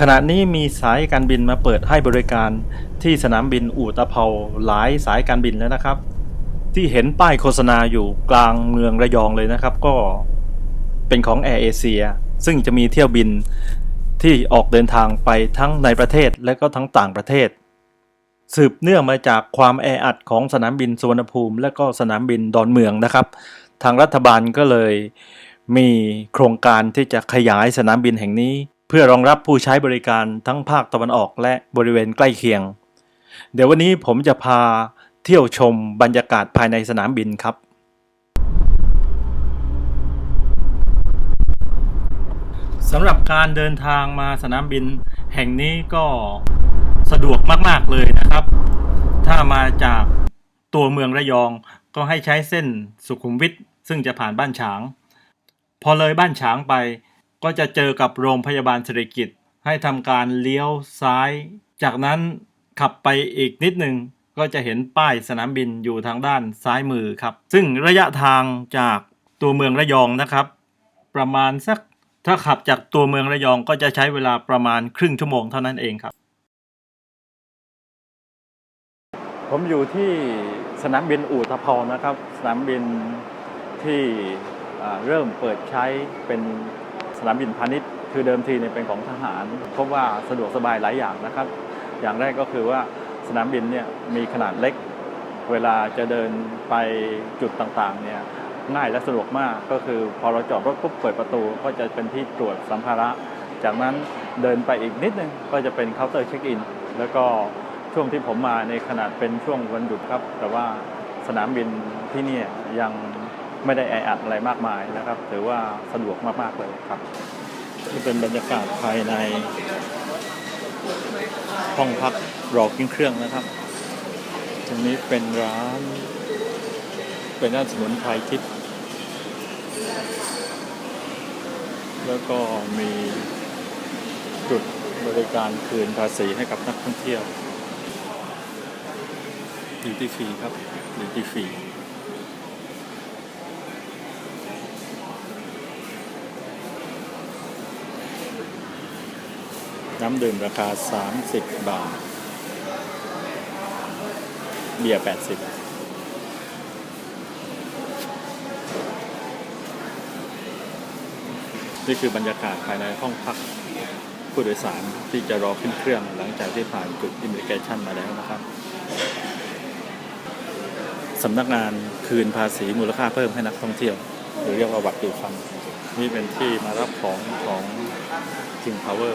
ขณะนี้มีสายการบินมาเปิดให้บริการที่สนามบินอู่ตะเภาหลายสายการบินแล้วนะครับ ที่เห็นป้ายโฆษณาอยู่กลางเมืองระยองเลยนะครับ ก็เป็นของแอร์เอเชียซึ่งจะมีเที่ยวบินที่ออกเดินทางไปทั้งในประเทศและก็ทั้งต่างประเทศ สืบเนื่องมาจากความแออัดของสนามบินสุวรรณภูมิและก็สนามบินดอนเมืองนะครับ ทางรัฐบาลก็เลยมีโครงการที่จะขยายสนามบินแห่งนี้ พื่อรองรับผู้ใช้บริการทั้งภาคตะวันออกและบริเวณใกล้เคียง เดี๋ยววันนี้ผมจะพาเที่ยวชมบรรยากาศภายในสนามบินครับ สำหรับการเดินทางมาสนามบินแห่งนี้ก็สะดวกมาก ๆ เลยนะครับ ถ้ามาจากตัวเมืองระยองก็ให้ใช้เส้นสุขุมวิทซึ่งจะผ่านบ้านฉาง พอเลยบ้านฉางไป ก็จะเจอกับโรงพยาบาลเศรษฐกิจ ให้ทำการเลี้ยวซ้าย จากนั้นขับไปอีกนิดหนึ่งก็จะเห็นป้ายสนามบินอยู่ทางด้านซ้ายมือครับ ซึ่งระยะทางจากตัวเมืองระยองนะครับ ประมาณสักถ้าขับจากตัวเมืองระยองก็จะใช้เวลาประมาณครึ่งชั่วโมงเท่านั้นเองครับ ผมอยู่ที่สนามบินอู่ตะเภานะครับ สนามบินที่เริ่มเปิดใช้เป็น นามบินพาณิชย์คือเดิมทีเนี่ยเป็นของทหารพบว่าสะดวกสบายหลายอย่างนะครับ อย่างแรกก็คือว่าสนามบินเนี่ยมีขนาดเล็ก เวลาจะเดินไปจุดต่างๆเนี่ยง่ายและสะดวกมากก็คือพอเราจอดรถปุ๊บเปิดประตู ก็จะเป็นที่ตรวจสัมภาระ จากนั้นเดินไปอีกนิดนึงก็จะเป็นเคาน์เตอร์เช็คอินแล้วก็ช่วงที่ผมมาในขนาดเป็นช่วงวันหยุดครับ แต่ว่าสนามบินที่นี่ยัง ไม่ได้แออัดอะไรมากมายนะครับ ถือว่าสะดวกมากๆเลยครับนี่เป็นบรรยากาศภายใน ห้องพักรอกินเครื่องนะครับ ตรงนี้เป็นร้าน เป็นร้านสมุนไพรทิพย์แล้วก็มีจุดบริการคืนภาษีให้กับนักท่องเที่ยวดิวตี้ฟรีครับดิวตี้ฟรี น้ำดื่มราคา 30 บาท เบียร์ 80นี่คือบรรยากาศภายในห้องพักผู้โดยสารที่จะรอขึ้นเครื่องหลังจากที่ผ่านจุดอิมิเกชันมาแล้วนะครับสำนักงานคืนภาษีมูลค่าเพิ่มให้นักท่องเที่ยว หรือเรียกว่าวัตถุฟันนี่เป็นที่มารับของของ King Power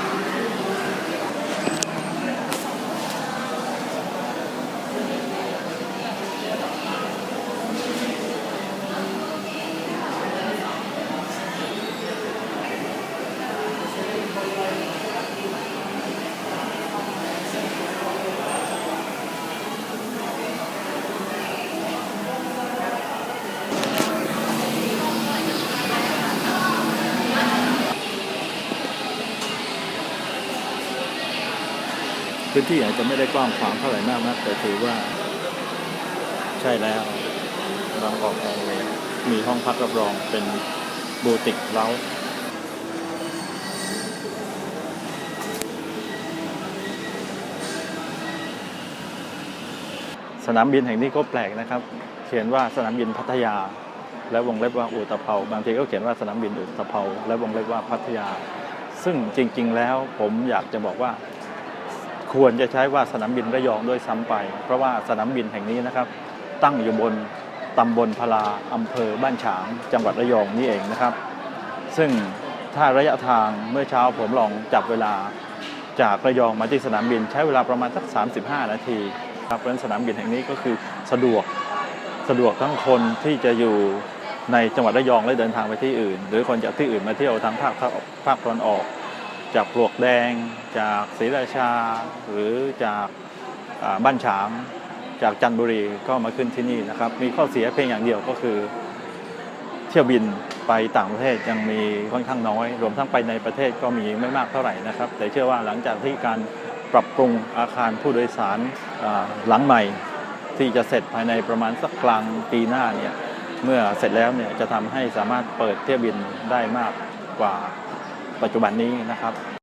พื้นที่อาจจะไม่ได้กว้างขวางเท่าไหร่มากนะแต่ถือว่า ใช่แล้วบางกอกแอร์เวย์มีห้องพักรับรองเป็นบูติกเล้าสนามบินแห่งนี้ก็แปลกนะครับ เขียนว่าสนามบินพัทยา และวงเล็บว่าอุตภเปาบางทีก็เขียนว่าสนามบินอุตภเปาและวงเล็บว่าพัทยา ซึ่งจริง ๆ แล้วผมอยากจะบอกว่า ควรจะใช้ว่าสนามบินระยองด้วยซ้ำไป เพราะว่าสนามบินแห่งนี้นะครับ ตั้งอยู่บนตำบลพลาอำเภอบ้านฉาง จังหวัดระยองนี่เองนะครับ ซึ่งถ้าระยะทางเมื่อเช้าผมลองจับเวลาจากระยองมาที่สนามบินใช้เวลาประมาณสัก 35 นาทีครับเพราะฉะนั้นสนามบินแห่งนี้ก็คือสะดวกสะดวกทั้งคนที่จะอยู่ในจังหวัดระยองและเดินทางไปที่อื่น หรือคนจากที่อื่นมาเที่ยวทางภาคภาคตะวันออก จากปลวกแดง จากศรีราชา หรือจากบ้านฉางจากจันทบุรีก็มาขึ้นที่นี่นะครับ มีข้อเสียเพียงอย่างเดียวก็คือ เที่ยวบินไปต่างประเทศยังมีค่อนข้างน้อย รวมทั้งไปในประเทศก็มีไม่มากเท่าไหร่นะครับ แต่เชื่อว่าหลังจากที่การปรับปรุงอาคารผู้โดยสารหลังใหม่ ที่จะเสร็จภายในประมาณสักกลางปีหน้าเนี่ยเมื่อเสร็จแล้วเนี่ยจะทำให้สามารถเปิดเที่ยวบินได้มากกว่า ปัจจุบันนี้นะครับ